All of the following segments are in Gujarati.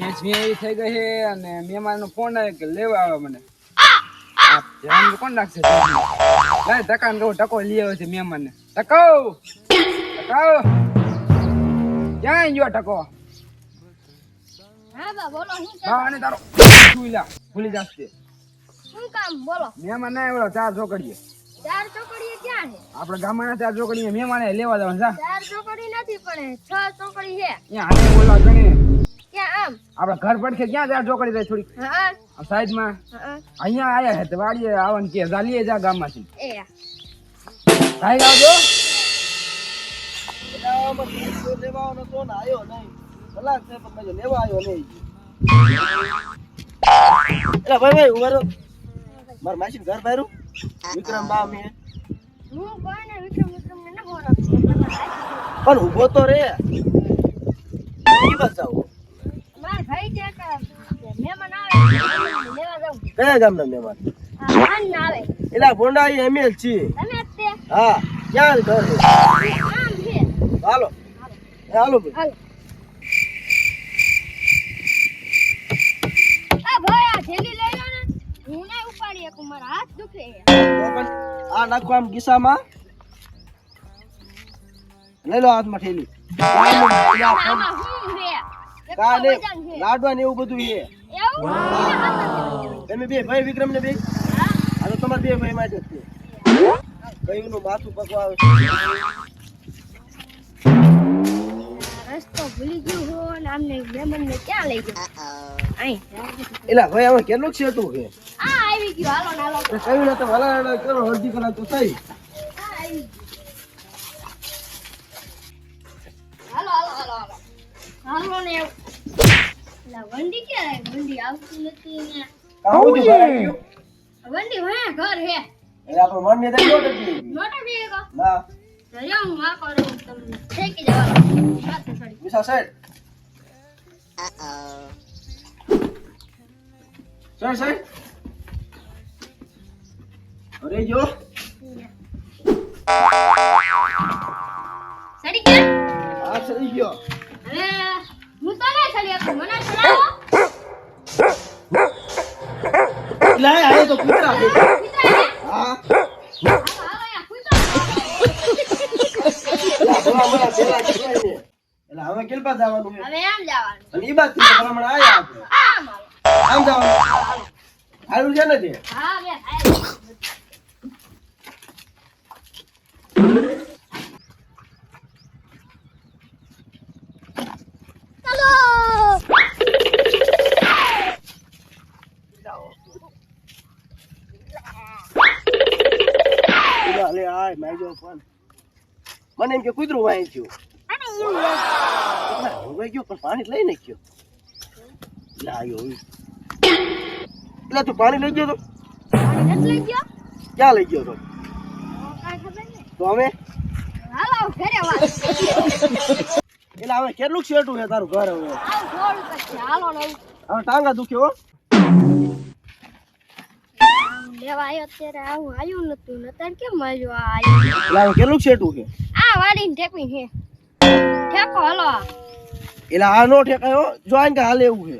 મેચ થઈ ગઈ છે અને મહેમાનનો ફોન આવ્યો કે લેવા આવે મને. ધ્યાન કોણ રાખશે? લાય કહું ટકો લઈ આવ્યો છે મહેમાનને. ટકો ટકો ક્યાં ગયો ટકો હા બા બોલો શું હા અને તારો ભૂલી જાશે શું કામ બોલો. મહેમાન ના આવ્યો ચાર છોકરીએ. ચાર ચોકડીએ ક્યાં છે? આપણે ગામના ચાર છોકરીએ મહેમાને લેવા જવાનું છે ચાર ચોકડી નથી પણ છ ચોકડી છે. ત્યાં હાથે બોલવા ગણે. ક્યાં આપણે ઘર પડખે ક્યાં ચાર ચોકડી રહી થોડી આમ હા. આ સાઈડમાં. હા અહીંયા આયા છે તો વાડીએ આવન કે ચાલીએ જા ગામમાંથી. એ ભાઈ આવજો. લેવાનો તો ને આવ્યો નહીં કલાક છે પણ મેં લેવા આવ્યો નહીં એટલે ભાઈ ભાઈ ઊભા રહો. મારા માસી ઘર બારું વિક્રમ બા અમે. હું કોઈને વિક્રમ વિક્રમ ને ન ઓળખતો પણ ઊભો તો રે. ઈ ભાઈ કે મહેમાન આવે લેવા જાઉં. કયા ગામના મહેમાન? હા ના આવે. એટલે ભોંડા એ એમએલ છીએ તમે તે. હા ક્યાં ઘર આમ છે. હાલો. એ હાલો હાલો આ ભાઈ આ થેલી લઈ લો ને હું ના ઉપાડી શકું મારા હાથ દુખે છે તો પણ આ નાખો આમ ગીસામાં લઈ લો હાથમાં ઠેલી. આમાં શું છે એક તો કાલે લાડવા ને એવું બધું છે. તમે બે ભાઈ વિક્રમ ને બે? આ તો તમારા બે ભાઈ માટે જ છે કયું નું માથું પકવા આવે રસ્તો ભૂલી ગયો હો ને આમને મહેમાન ને ક્યાં લઈ ગયો? એલા ભાઈ હવે કેટલું છેટું છે આવી ગયો હાલો ના હાલો કયું તો ભલા કરો અડધી કલાક તો થઈ આ હાલો. હાલો હાલો હાલો હાલો ને એવું વંડી ક્યાં વંડી આવતી નથી ને કામ બધું વંડી વાયા ઘર હે એટલે આપણે મન ને બી કો ના દરિયા હું આ કરું તમને જવાનું સાથે સડી સાહેબ સાહેબ અરે જો. ગયો? હવે હું તો ના મને તો કૂતરા હા. હવે જવાનું? હવે આમ જવાનું. અને ઈ થી આયા આપણે. આમ જવાનું. હારું છે ને તે? હા બે થાય ચાલો પેલા લે આય માજો પણ મને એમ કે કૂતરું વાય ગયું એટલે હવે ગયો પણ પાણી લઈ નાખ્યો લાયો એટલે તું પાણી લઈ ગયો તો એટલે ગયો ક્યાં લઈ ગયો તો કાંઈ ખબર નહીં તો હવે? હાલો ઘરે વાત એટલે હવે કેટલું શેટું છે તારું ઘર હવે? હાલો હવે ટાંગા દુખ્યો લેવા આવ્યો ત્યારે આવું આવ્યું નતું. નતર કેમ આ આવ્યું? એટલે કેટલું શેટું છે? આ વાડીને ઠેકવી છે. ઠેકો હાલો. એટલે આ નો ઠેકાયો હો. જો આને કે હાલે એવું છે.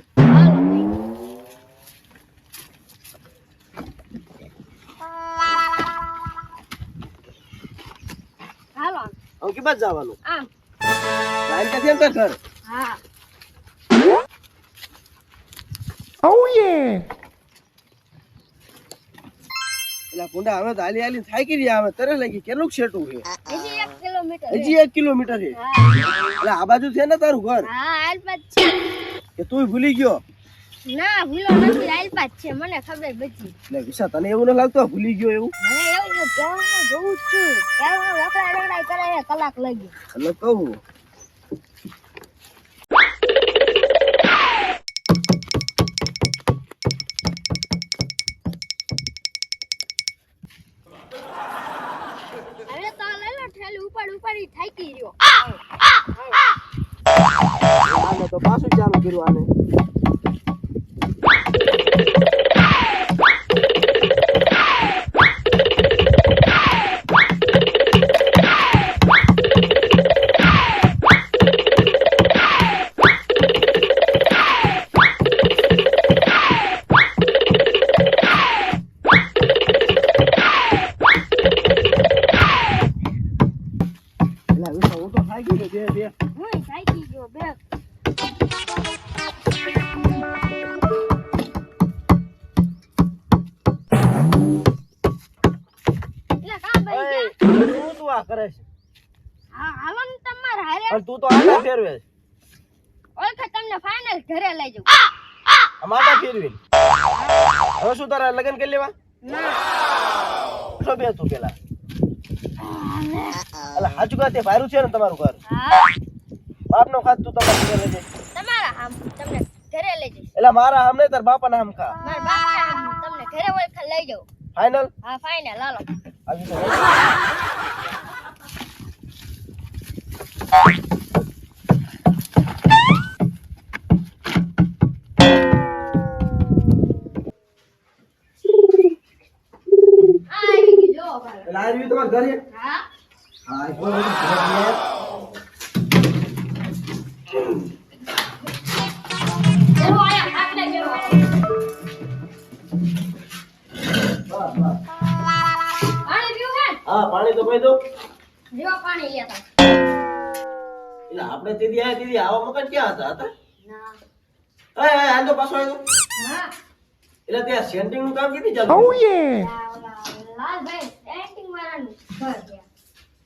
કે બાદ જવાનું. આમ લાઈન કે છે ને તાર ઘર. હા. એટલે પુંડા હવે હાલી હાલી થાકી રહ્યા હવે તરસ લાગી. કેટલું છે? હજી એક કિલોમીટર છે. હજી એક કિલોમીટર છે? એટલે આ બાજુ છે ને તારું ઘર? હા આલપાત છે. કે તું ભૂલી ગયો? ના ભૂલો નથી આલપાત છે. મને ખબર બધી. એટલે વિશા તને એવું ન લાગતું ભૂલી ગયો એવું? મને એવું કે પહેરવાનું જોઉં જ છું. કરે કલાક લાગી. એટલે કહું. ઉપાડ ઉપાડી થાકી રહ્યો. આને તો પાછું ચાલુ કર્યું કરે છે. હાલો ને તમારે હારે. અને તું તો આટા ફેરવે છે. ઓળખે તમને ફાઇનલ ઘરે લઈ જાઉં. આમ આટા ફેરવી હવે શું તારા લગન કરી લેવા? ના શું બે તું પેલા. અલા હાચું કહે તે ભાયરું છે ને તમારું ઘર? બાપનો ખાત તું તમારું ઘરે લેજે તમારા આમ તમને ઘરે લઈ જઈશ. એટલે મારા આમ નહીં તાર બાપાના આમ ખા. મારા બાપા આમ તમને ઘરે ઓળખે લઈ જાઉં. ફાઇનલ હા ફાઇનલ હાલો. આવી ભાઈ રહ્યું તમારા. પાણી તો દો પાણી એટલે આપણે દીદી આ દીદી આવા મકાન ક્યાં હતા હતા? ના. એ આ તો પાછો આવ્યો એટલે ત્યાં સેન્ટિંગનું કામ કીધી ચાલુ ઓલા લાલભાઈ સેન્ટિંગ વાળાનું ઘર ગયા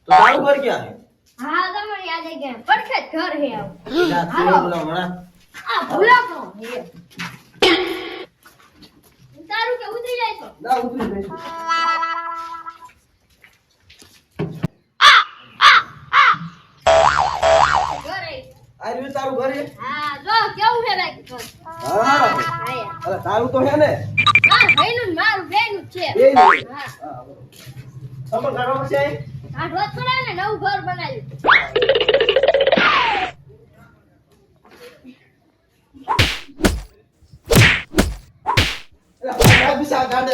તો તારું ઘર ક્યાં છે? હા તમારી યાદ આવી ગયા પડખે ઘર હે આવું. એટલે બોલો મણા આ ભૂલા તો હે તારું કે ઉતરી જાય તો ના ઉતરી જઈશું ઘર હે તારું ઘર હા? જો કેવું ઘર અરે તારું તો ને? ભાઈનું મારું છે. એ? આ ને નવું ઘર બનાવ્યું.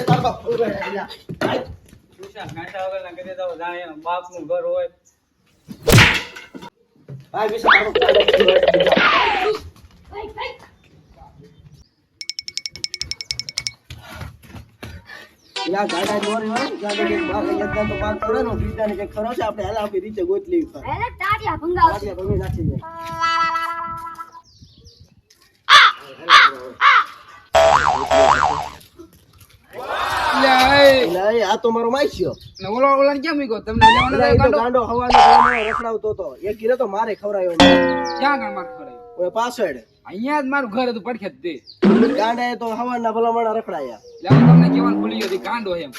બાપ. બાપનું ઘર હોય. ફૂલ રહ્યા બીજા. ભાઈ ભાઈ યા ગાડા દોરી હોય ગાડા બહાર લઈ જતા તો બહાર પડે ને, બીજાને કંઈક ખરો છે, આપણે હાલ આપી રીતે ગોતી લેવી પડે. પહેલા ભંગાવ ગાડીએ ભમી નાખી દે. આ તો મારો માઈસ્યો. ને ઓલો ઓલા કેમ મૂક્યો? તમને લેવાનો ગાંડો? ગાંડો હવાનો ગાંડો રખડાવતો તો એક ગીરે તો મારે ખવરાયો ક્યાં ગાંડ માર ખવરાયો ઓય પાછળ. અહીંયા જ મારું ઘર હતું પડખે જ તે ગાંડાએ તો હવાના ભલામણા રખડાયા. એટલે તમને કેવાનું ભૂલી ગયો ગાંડો એમ.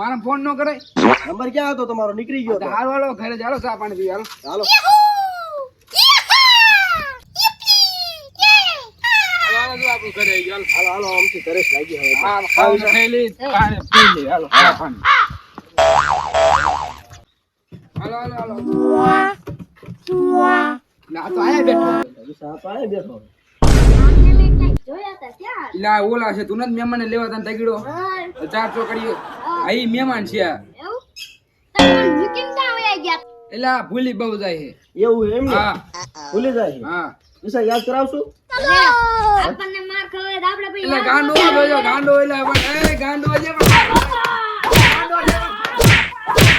મારા ફોન નો કરાય નંબર ક્યાં હતો તમારો? નીકળી ગયો હાલ વાળો ઘરે ચાલો ચા પાણી હાલો હાલો. હાલો, હાલો, આમથી તરસ લાગી હવે. પાણી પી હાલો, પાણી. હાલો, હાલો, હાલો. ના, તો આયા બેઠો. બેઠો. ઓલા છે તું નથી મહેમાનને લેવા તને તગીડો ચાર ચોકડીઓ આ ઈ મહેમાન છે એટલે ભૂલી બહુ જાય છે એવું એમ ને? હા ભૂલી જાય છે. હા યાદ કરાવશું આપણને ખવડાવે આપણે ગાંડો ગાંડો એટલે ગાંડો